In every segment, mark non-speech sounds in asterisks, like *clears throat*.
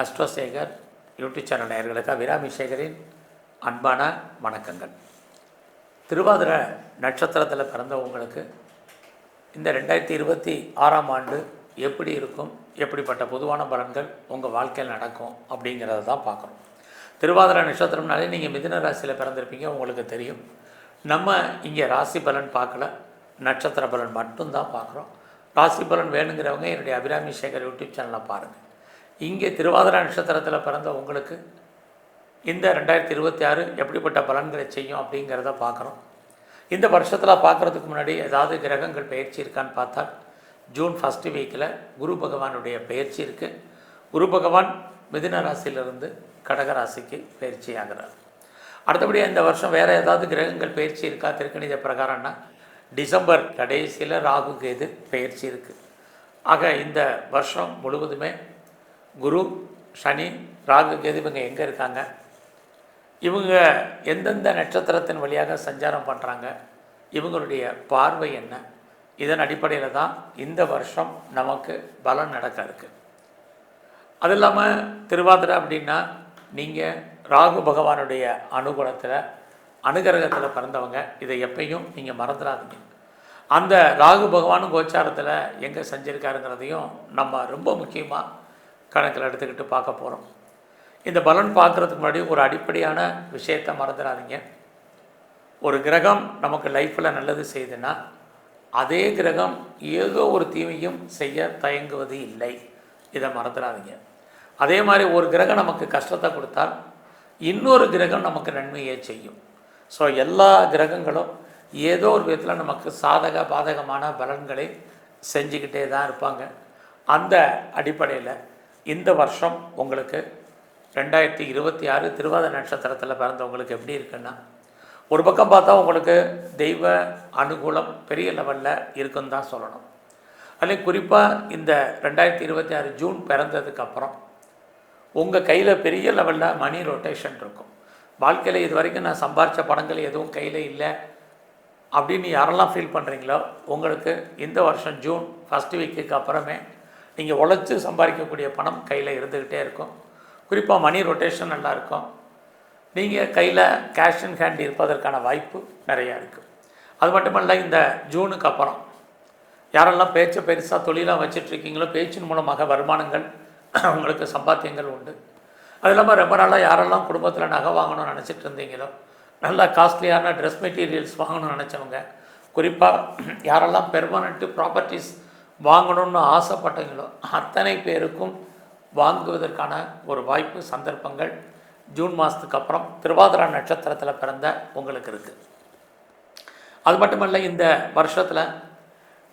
அஸ்வசேகர் YouTube channel நேயர்களுக்கு அபிராமி சேகரின் அன்பான வணக்கங்கள். திருவாதிர நட்சத்திரத்தில் பிறந்தவங்களுக்கு இந்த ரெண்டாயிரத்தி இருபத்தி ஆறாம் ஆண்டு எப்படி இருக்கும் எப்படிப்பட்ட பொதுவான பலன்கள் உங்கள் வாழ்க்கையில் நடக்கும் அப்படிங்கிறத தான் பார்க்குறோம். திருவாதிர நட்சத்திரம்னாலே நீங்கள் மிதின ராசியில் பிறந்திருப்பீங்க உங்களுக்கு தெரியும். நம்ம இங்கே ராசி பலன் பார்க்கல நட்சத்திர பலன் மட்டும்தான் பார்க்குறோம். ராசி பலன் வேணுங்கிறவங்க என்னுடைய அபிராமி சேகர் யூடியூப் சேனலை பாருங்கள் இங்கே திருவாதிர நட்சத்திரத்தில் பிறந்த உங்களுக்கு இந்த ரெண்டாயிரத்தி இருபத்தி ஆறு எப்படிப்பட்ட பலன்களை செய்யும் அப்படிங்கிறத பார்க்குறோம் இந்த வருஷத்தில் பார்க்குறதுக்கு முன்னாடி ஏதாவது கிரகங்கள் பயிற்சி இருக்கான்னு பார்த்தா ஜூன் ஃபஸ்ட்டு வீக்கில் குரு பகவானுடைய பயிற்சி இருக்குது குரு பகவான் மிதின ராசியிலிருந்து கடகராசிக்கு பயிற்சி ஆகிறார். அடுத்தபடியாக இந்த வருஷம் வேறு ஏதாவது கிரகங்கள் பயிற்சி இருக்கா? திருக்கணித பிரகாரம்னா டிசம்பர் கடைசியில் ராகு கேது பயிற்சி இருக்குது ஆக இந்த வருஷம் முழுவதுமே குரு சனி ராகு கேது இவங்க எங்கே இருக்காங்க? இவங்க எந்தெந்த நட்சத்திரத்தின் வழியாக சஞ்சாரம் பண்ணுறாங்க இவங்களுடைய பார்வை என்ன? இதன் அடிப்படையில் தான் இந்த வருஷம் நமக்கு பலன் நடக்க இருக்கு. அது இல்லாமல் திருவாதிரை அப்படின்னா நீங்கள் ராகு பகவானுடைய அனுகூலத்தில் அனுகிரகத்தில் பிறந்தவங்க. இதை எப்பையும் நீங்கள் மறந்துடாதீங்க. அந்த ராகு பகவான் கோச்சாரத்தில் எங்கே செஞ்சுருக்காருங்கிறதையும் நம்ம ரொம்ப முக்கியமாக கணக்கில் எடுத்துக்கிட்டு பார்க்க போகிறோம் இந்த பலன் பார்க்குறதுக்கு முன்னாடி ஒரு அடிப்படையான விஷயத்தை மறந்துடாதீங்க. ஒரு கிரகம் நமக்கு லைஃப்பில் நல்லது செய்யுதுன்னா அதே கிரகம் ஏதோ ஒரு தீமையும் செய்ய தயங்குவது இல்லை. இதை மறந்துடாதீங்க. அதே மாதிரி ஒரு கிரகம் நமக்கு கஷ்டத்தை கொடுத்தால் இன்னொரு கிரகம் நமக்கு நன்மையை செய்யும். ஸோ எல்லா கிரகங்களும் ஏதோ ஒரு விதத்தில் நமக்கு சாதக பாதகமான பலன்களை செஞ்சுக்கிட்டே தான் இருப்பாங்க. அந்த அடிப்படையில் இந்த வருஷம் உங்களுக்கு ரெண்டாயிரத்தி இருபத்தி ஆறு திருவாத நட்சத்திரத்தில் பிறந்தவங்களுக்கு எப்படி இருக்குன்னா ஒரு பக்கம் பார்த்தா உங்களுக்கு தெய்வ அனுகூலம் பெரிய லெவலில் இருக்குன்னு தான் சொல்லணும். அதுலேயும் குறிப்பாக இந்த ரெண்டாயிரத்தி இருபத்தி ஆறு ஜூன் பிறந்ததுக்கப்புறம் உங்கள் கையில் பெரிய லெவலில் மணி ரொட்டேஷன் இருக்கும். வாழ்க்கையில் இது வரைக்கும் நான் சம்பாரித்த பணங்கள் எதுவும் கையில் இல்லை அப்படின்னு யாரெல்லாம் ஃபீல் பண்ணுறீங்களோ உங்களுக்கு இந்த வருஷம் ஜூன் ஃபஸ்ட் வீக்குக்கு அப்புறமே நீங்கள் உழைச்சி சம்பாதிக்கக்கூடிய பணம் கையில் இருந்துக்கிட்டே இருக்கும். குறிப்பாக மணி ரொட்டேஷன் நல்லாயிருக்கும் நீங்கள் கையில் கேஷ் அண்ட் ஹேண்ட் இருப்பதற்கான வாய்ப்பு நிறையா இருக்குது அது மட்டுமல்ல இந்த ஜூனுக்கு அப்புறம் யாரெல்லாம் பேச்சை பெருசாக தொழிலாக வச்சிட்ருக்கீங்களோ பேச்சின் மூலமாக வருமானங்கள் உங்களுக்கு சம்பாத்தியங்கள் உண்டு. அது இல்லாமல் ரொம்ப நாளாக யாரெல்லாம் குடும்பத்தில் நகை வாங்கணும்னு நினச்சிட்டு இருந்தீங்களோ நல்ல காஸ்ட்லியான ட்ரெஸ் மெட்டீரியல்ஸ் வாங்கணும்னு நினச்சவங்க குறிப்பாக யாரெல்லாம் பெர்மனண்ட்டு ப்ராப்பர்ட்டிஸ் வாங்கணும்னு ஆசைப்பட்டீங்களோ அத்தனை பேருக்கும் வாங்குவதற்கான ஒரு வாய்ப்பு சந்தர்ப்பங்கள் ஜூன் மாதத்துக்கு அப்புறம் திருவாதிரா நட்சத்திரத்தில் பிறந்த உங்களுக்கு இருக்குது அது மட்டுமல்ல இந்த வருஷத்தில்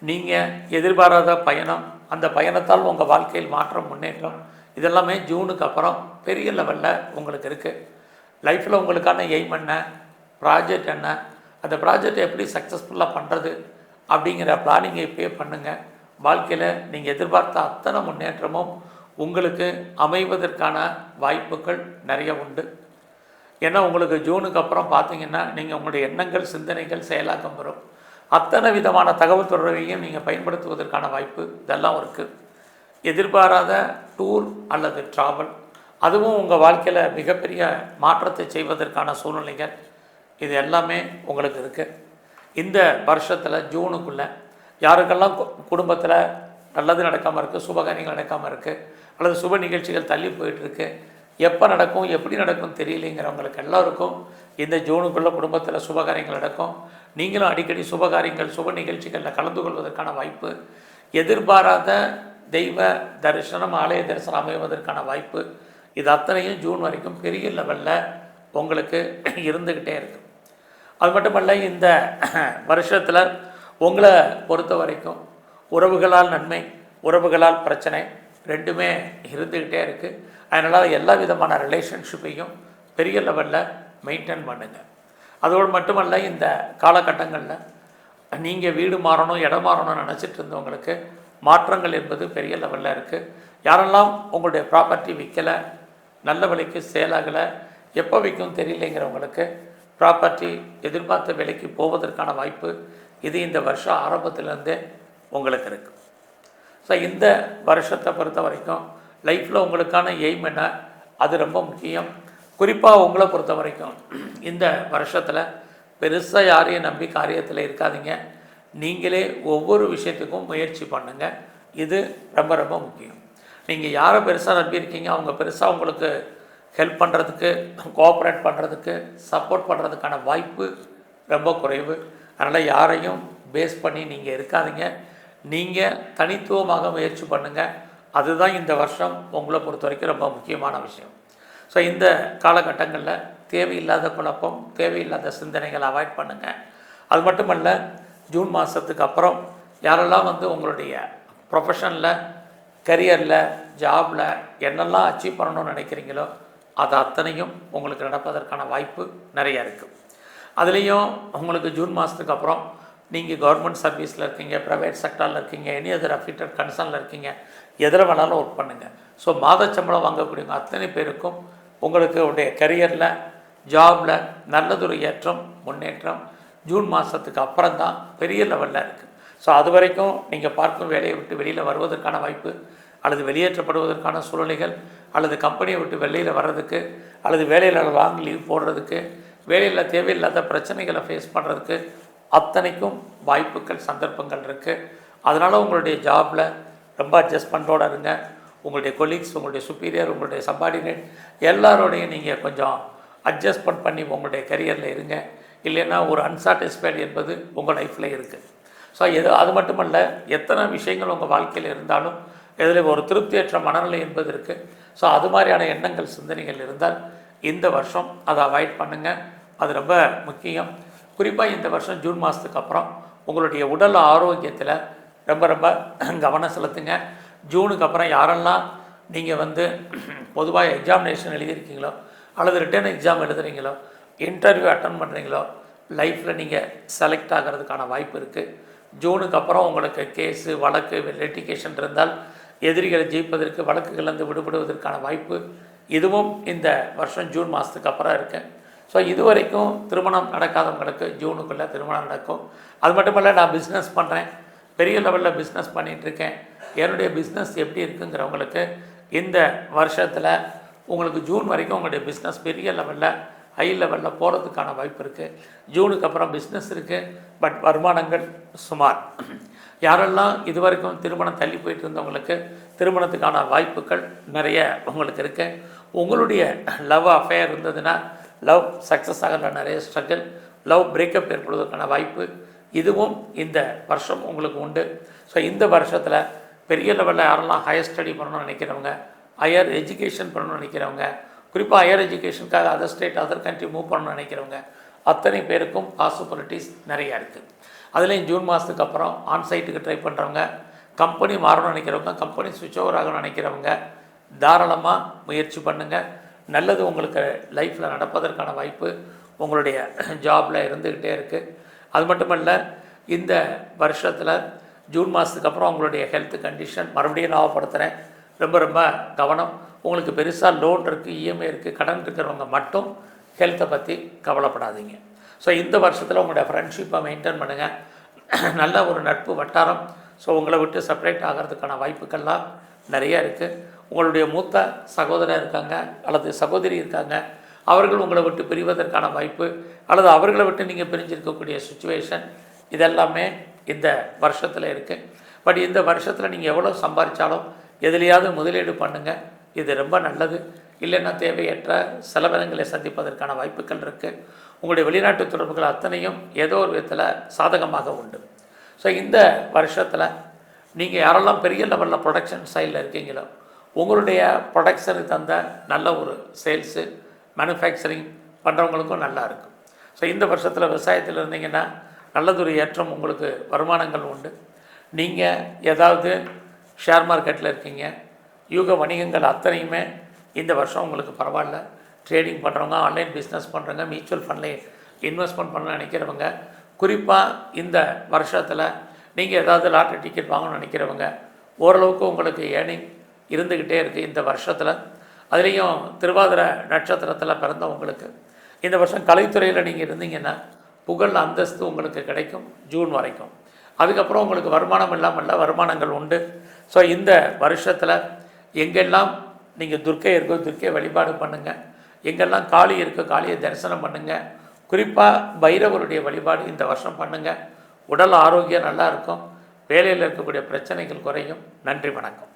நீங்கள் எதிர்பாராத பயணம் அந்த பயணத்தால் உங்கள் வாழ்க்கையில் மாற்றம் முன்னேற்றம் இதெல்லாமே ஜூனுக்கு அப்புறம் பெரிய லெவலில் உங்களுக்கு இருக்குது லைஃப்பில் உங்களுக்கான எய்ம் என்ன ப்ராஜெக்ட் என்ன அந்த ப்ராஜெக்ட் எப்படி சக்ஸஸ்ஃபுல்லாக பண்ணுறது அப்படிங்கிற பிளானிங்கை இப்போயே பண்ணுங்கள் வாழ்க்கையில் நீங்கள் எதிர்பார்த்த அத்தனை முன்னேற்றமும் உங்களுக்கு அமைவதற்கான வாய்ப்புகள் நிறைய உண்டு. ஏன்னா உங்களுக்கு ஜூனுக்கு அப்புறம் பார்த்தீங்கன்னா நீங்கள் உங்களுடைய எண்ணங்கள் சிந்தனைகள் செயலாக்கம் வரும். அத்தனை விதமான தகவல் தொடர்பையும் நீங்கள் பயன்படுத்துவதற்கான வாய்ப்பு இதெல்லாம் இருக்குது எதிர்பாராத டூர் அல்லது ட்ராவல் அதுவும் உங்கள் வாழ்க்கையில் மிகப்பெரிய மாற்றத்தை செய்வதற்கான சூழ்நிலைகள் இது எல்லாமே உங்களுக்கு இருக்குது இந்த வருஷத்தில் ஜூனுக்குள்ளே யாருக்கெல்லாம் குடும்பத்தில் நல்லது நடக்காமல் இருக்குது சுபகாரியங்கள் நடக்காமல் இருக்குது அல்லது சுப நிகழ்ச்சிகள் தள்ளி போயிட்டுருக்கு எப்போ நடக்கும் எப்படி நடக்கும் தெரியலைங்கிறவங்களுக்கு எல்லாருக்கும் இந்த ஜூனுக்குள்ளே குடும்பத்தில் சுபகாரியங்கள் நடக்கும். நீங்களும் அடிக்கடி சுபகாரியங்கள் சுப நிகழ்ச்சிகளில் கலந்து கொள்வதற்கான வாய்ப்பு எதிர்பாராத தெய்வ தரிசனம் ஆலய தரிசனம் அமைவதற்கான வாய்ப்பு இது அத்தனையும் ஜூன் வரைக்கும் பெரிய லெவலில் உங்களுக்கு இருந்துக்கிட்டே இருக்கும் அது மட்டுமல்ல இந்த *clears throat* வருஷத்தில் உங்களை பொறுத்த வரைக்கும் உறவுகளால் நன்மை உறவுகளால் பிரச்சனை ரெண்டுமே இருந்துக்கிட்டே இருக்குது அதனால் எல்லா விதமான ரிலேஷன்ஷிப்பையும் பெரிய லெவலில் மெயின்டைன் பண்ணுங்கள் அதோடு மட்டுமல்ல இந்த காலகட்டங்களில் நீங்கள் வீடு மாறணும் இடம் மாறணும்னு நினச்சிட்டு இருந்தவங்களுக்கு மாற்றங்கள் என்பது பெரிய லெவலில் இருக்குது யாரெல்லாம் உங்களுடைய ப்ராப்பர்ட்டி விற்கலை நல்ல விலைக்கு சேல் ஆகலை எப்போ விற்கும் தெரியலைங்கிறவங்களுக்கு ப்ராப்பர்ட்டி எதிர்பார்த்த விலைக்கு போவதற்கான வாய்ப்பு இது இந்த வருஷம் ஆரம்பத்திலேருந்தே உங்களுக்கு இருக்குது ஸோ இந்த வருஷத்தை பொறுத்த வரைக்கும் லைஃப்பில் உங்களுக்கான எய்ம் என்ன? அது ரொம்ப முக்கியம். குறிப்பாக உங்களை பொறுத்த வரைக்கும் இந்த வருஷத்தில் பெருசாக யாரையும் நம்பி காரியத்தில் இருக்காதீங்க. நீங்களே ஒவ்வொரு விஷயத்துக்கும் முயற்சி பண்ணுங்கள் இது ரொம்ப ரொம்ப முக்கியம். நீங்கள் யாரை பெருசாக நம்பியிருக்கீங்க அவங்க பெருசாக உங்களுக்கு ஹெல்ப் பண்ணுறதுக்கு கோஆப்ரேட் பண்ணுறதுக்கு சப்போர்ட் பண்ணுறதுக்கான வாய்ப்பு ரொம்ப குறைவு. அதனால் யாரையும் பேஸ் பண்ணி நீங்கள் இருக்காதீங்க. நீங்கள் தனித்துவமாக முயற்சி பண்ணுங்கள் அதுதான் இந்த வருஷம் உங்களை பொறுத்த வரைக்கும் ரொம்ப முக்கியமான விஷயம். ஸோ இந்த காலகட்டங்களில் தேவையில்லாத குழப்பம் தேவையில்லாத சிந்தனைகளை அவாய்ட் பண்ணுங்கள் அது மட்டுமல்ல ஜூன் மாதத்துக்கு அப்புறம் யாரெல்லாம் வந்து உங்களுடைய ப்ரொஃபஷனில் கரியரில் ஜாபில் என்னெல்லாம் அச்சீவ் பண்ணணும்னு நினைக்கிறீங்களோ அது அத்தனையும் உங்களுக்கு நடப்பதற்கான வாய்ப்பு நிறைய இருக்குது அதுலேயும் உங்களுக்கு ஜூன் மாதத்துக்கு அப்புறம் நீங்கள் கவர்மெண்ட் சர்வீஸில் இருக்கீங்க ப்ரைவேட் செக்டாரில் இருக்கீங்க எனி அதர் அஃபிட்டட் கன்சர்னில் இருக்கீங்க எதில் வேணாலும் ஒர்க் பண்ணுங்கள் ஸோ மாத சம்பளம் வாங்கக்கூடியவங்க அத்தனை பேருக்கும் உங்களுக்கு உடைய கரியரில் ஜாபில் நல்லதொரு ஏற்றம் முன்னேற்றம் ஜூன் மாதத்துக்கு அப்புறம் தான் பெரிய லெவலில் இருக்குது ஸோ அது வரைக்கும் நீங்கள் பார்க்கும் வேலையை விட்டு வெளியில் வருவதற்கான வாய்ப்பு அல்லது வெளியேற்றப்படுவதற்கான சூழ்நிலைகள் அல்லது கம்பெனியை விட்டு வெளியில் வர்றதுக்கு அல்லது வேலையில் வாங்கி லீவ் போடுறதுக்கு வேலையில் தேவையில்லாத பிரச்சனைகளை ஃபேஸ் பண்ணுறதுக்கு அத்தனைக்கும் வாய்ப்புகள் சந்தர்ப்பங்கள் இருக்குது அதனால் உங்களுடைய ஜாபில் ரொம்ப அட்ஜஸ்ட்மெண்ட்டோடு இருங்க. உங்களுடைய கொலீக்ஸ் உங்களுடைய சுப்பீரியர் உங்களுடைய சப்பார்டினேட் எல்லாரோடையும் நீங்கள் கொஞ்சம் அட்ஜஸ்ட்மெண்ட் பண்ணி உங்களுடைய கரியரில் இருங்க. இல்லைன்னா ஒரு அன்சாட்டிஸ்ஃபைடு என்பது உங்கள் லைஃப்பில் இருக்குது ஸோ எது அது மட்டுமல்ல எத்தனை விஷயங்கள் உங்கள் வாழ்க்கையில் இருந்தாலும் இதில் ஒரு திருப்தியற்ற மனநிலை என்பது இருக்குது ஸோ அது மாதிரியான எண்ணங்கள் சிந்தனைகள் இருந்தால் இந்த வருஷம் அதை அவாய்ட் பண்ணுங்கள் அது ரொம்ப முக்கியம். குறிப்பாக இந்த வருஷம் ஜூன் மாதத்துக்கு அப்புறம் உங்களுடைய உடல் ஆரோக்கியத்தில் ரொம்ப ரொம்ப கவனம் செலுத்துங்க. ஜூனுக்கு அப்புறம் யாரெல்லாம் நீங்கள் வந்து பொதுவாக எக்ஸாமினேஷன் எழுதியிருக்கீங்களோ அல்லது ரிட்டர்ன் எக்ஸாம் எழுதுறீங்களோ இன்டர்வியூ அட்டன் பண்ணுறீங்களோ லைஃப்பில் நீங்கள் செலக்ட் ஆகிறதுக்கான வாய்ப்பு இருக்குது ஜூனுக்கு அப்புறம் உங்களுக்கு கேஸு வழக்கு லெட்டிகேஷன் இருந்தால் எதிரிகளை ஜெயிப்பதற்கு வழக்குகள்லேருந்து விடுபடுவதற்கான வாய்ப்பு இதுவும் இந்த வருஷம் ஜூன் மாதத்துக்கு அப்புறம் இருக்குது ஸோ இது வரைக்கும் திருமணம் நடக்காதவங்களுக்கு ஜூனுக்குள்ளே திருமணம் நடக்கும். அது மட்டும் இல்லை நான் பிஸ்னஸ் பண்ணுறேன் பெரிய லெவலில் பிஸ்னஸ் பண்ணிகிட்ருக்கேன் என்னுடைய பிஸ்னஸ் எப்படி இருக்குங்கிறவங்களுக்கு இந்த வருஷத்தில் உங்களுக்கு ஜூன் வரைக்கும் உங்களுடைய பிஸ்னஸ் பெரிய லெவலில் ஹை லெவலில் போகிறதுக்கான வாய்ப்பு இருக்குது ஜூனுக்கு அப்புறம் பிஸ்னஸ் இருக்குது பட் வருமானங்கள் சுமார். யாரெல்லாம் இது வரைக்கும் திருமணம் தள்ளி போயிட்டு இருந்தவங்களுக்கு திருமணத்துக்கான வாய்ப்புகள் நிறைய உங்களுக்கு இருக்குது உங்களுடைய லவ் அஃபேர் இருந்ததுன்னா லவ் சக்ஸஸ் ஆகிற நிறைய ஸ்ட்ரகிள் லவ் பிரேக்கப் ஏற்படுவதற்கான வாய்ப்பு இதுவும் இந்த வருஷம் உங்களுக்கு உண்டு. ஸோ இந்த வருஷத்தில் பெரிய லெவலில் யாரெல்லாம் ஹையர் ஸ்டடி பண்ணணும்னு நினைக்கிறவங்க ஹையர் எஜுகேஷன் பண்ணணும்னு நினைக்கிறவங்க குறிப்பாக higher எஜுகேஷனுக்காக other state other country move பண்ணணும்னு நினைக்கிறவங்க அத்தனை பேருக்கும் பாசிபிலிட்டிஸ் நிறையா இருக்குது அதுலேயும் ஜூன் மாதத்துக்கு அப்புறம் ஆன்சைட்டுக்கு ட்ரை பண்ணுறவங்க கம்பெனி மாறணும்னு நினைக்கிறவங்க கம்பெனி சுவிட்ச் ஓவர் ஆகணும்னு நினைக்கிறவங்க தாராளமாக முயற்சி பண்ணுங்கள் நல்லது உங்களுக்கு லைஃப்பில் நடப்பதற்கான வாய்ப்பு உங்களுடைய ஜாபில் இருந்துக்கிட்டே இருக்குது அது மட்டுமல்ல இந்த வருஷத்தில் ஜூன் மாதத்துக்கு அப்புறம் உங்களுடைய ஹெல்த் கண்டிஷன் மறுபடியும் ஞாபகப்படுத்துகிறேன் ரொம்ப ரொம்ப கவனம். உங்களுக்கு பெருசாக லோன் இருக்குது இஎம்ஐ இருக்குது கடன் இருக்கிறவங்க மட்டும் ஹெல்த்தை பற்றி கவலைப்படாதீங்க. ஸோ இந்த வருஷத்தில் உங்களுடைய ஃப்ரெண்ட்ஷிப்பை மெயின்டைன் பண்ணுங்கள் நல்ல ஒரு நட்பு வட்டாரம். ஸோ உங்களை விட்டு செப்பரேட் ஆகிறதுக்கான வாய்ப்புகள்லாம் நிறைய இருக்குது உங்களுடைய மூத்த சகோதரர் இருக்காங்க அல்லது சகோதரி இருக்காங்க அவர்கள் உங்களை விட்டு பிரிவதற்கான வாய்ப்பு அல்லது அவர்களை விட்டு நீங்கள் பிரிஞ்சிருக்கக்கூடிய சுச்சுவேஷன் இதெல்லாமே இந்த வருஷத்தில் இருக்குது பட் இந்த வருஷத்தில் நீங்கள் எவ்வளோ சம்பாதிச்சாலும் எதுலையாவது முதலீடு பண்ணுங்கள் இது ரொம்ப நல்லது. இல்லைன்னா தேவையற்ற செலவினங்களை சந்திப்பதற்கான வாய்ப்புகள் இருக்குது உங்களுடைய வெளிநாட்டு தொடர்புகள் அத்தனையும் ஏதோ ஒரு விதத்தில் சாதகமாக உண்டு. ஸோ இந்த வருஷத்தில் நீங்கள் யாரெல்லாம் பெரிய லெவலில் ப்ரொடக்ஷன் சைடில் இருக்கீங்களோ உங்களுடைய ப்ரொடக்ஷனுக்கு தந்த நல்ல ஒரு சேல்ஸு மேனுஃபேக்சரிங் பண்ணுறவங்களுக்கும் நல்லா இருக்கும். ஸோ இந்த வருஷத்தில் விவசாயத்தில் இருந்தீங்கன்னா நல்லதொரு ஏற்றம் உங்களுக்கு வருமானங்கள் உண்டு. நீங்கள் ஏதாவது ஷேர் மார்க்கெட்டில் இருக்கீங்க யூக வணிகங்கள் அத்தனையுமே இந்த வருஷம் உங்களுக்கு பரவாயில்ல. ட்ரேடிங் பண்ணுறவங்க ஆன்லைன் பிஸ்னஸ் பண்ணுறவங்க மியூச்சுவல் ஃபண்டில் இன்வெஸ்ட்மெண்ட் பண்ண நினைக்கிறவங்க குறிப்பாக இந்த வருஷத்தில் நீங்கள் ஏதாவது லாட்ரி டிக்கெட் வாங்கணும்னு நினைக்கிறவங்க ஓரளவுக்கு உங்களுக்கு ஏர்னிங் இருந்துக்கிட்டே இருக்குது இந்த வருஷத்தில். அதுலேயும் திருவாதிர நட்சத்திரத்தில் பிறந்தவங்களுக்கு இந்த வருஷம் கலைத்துறையில் நீங்கள் இருந்தீங்கன்னா புகழ் அந்தஸ்து உங்களுக்கு கிடைக்கும் ஜூன் வரைக்கும். அதுக்கப்புறம் உங்களுக்கு வருமானம் இல்லாமல் வருமானங்கள் உண்டு. ஸோ இந்த வருஷத்தில் எங்கெல்லாம் நீங்கள் துர்க்கை இருக்கோ துர்க்கை வழிபாடு பண்ணுங்கள் எங்கெல்லாம் காளி இருக்கோ காளியை தரிசனம் பண்ணுங்கள் குறிப்பாக பைரவருடைய வழிபாடு இந்த வருஷம் பண்ணுங்கள் உடல் ஆரோக்கியம் நல்லா இருக்கும். வேலையில் இருக்கக்கூடிய பிரச்சனைகள் குறையும். நன்றி வணக்கம்.